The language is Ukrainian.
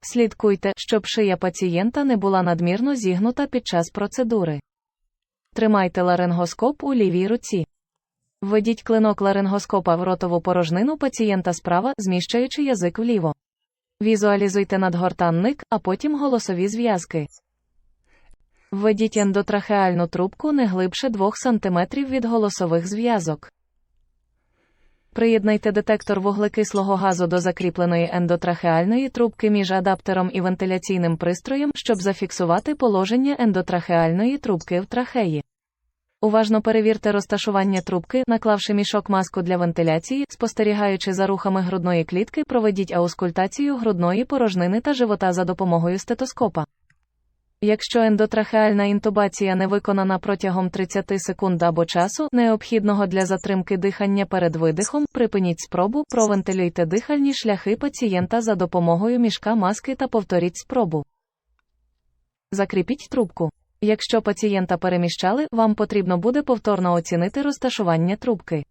Слідкуйте, щоб шия пацієнта не була надмірно зігнута під час процедури. Тримайте ларингоскоп у лівій руці. Введіть клинок ларингоскопа в ротову порожнину пацієнта справа, зміщаючи язик вліво. Візуалізуйте надгортанник, а потім голосові зв'язки. Введіть ендотрахеальну трубку не глибше 2 см від голосових зв'язок. Приєднайте детектор вуглекислого газу до закріпленої ендотрахеальної трубки між адаптером і вентиляційним пристроєм, щоб зафіксувати положення ендотрахеальної трубки в трахеї. Уважно перевірте розташування трубки, наклавши мішок маску для вентиляції, спостерігаючи за рухами грудної клітки, проведіть аускультацію грудної порожнини та живота за допомогою стетоскопа. Якщо ендотрахеальна інтубація не виконана протягом 30 секунд або часу, необхідного для затримки дихання перед видихом, припиніть спробу, провентилюйте дихальні шляхи пацієнта за допомогою мішка маски та повторіть спробу. Закріпіть трубку. Якщо пацієнта переміщали, вам потрібно буде повторно оцінити розташування трубки.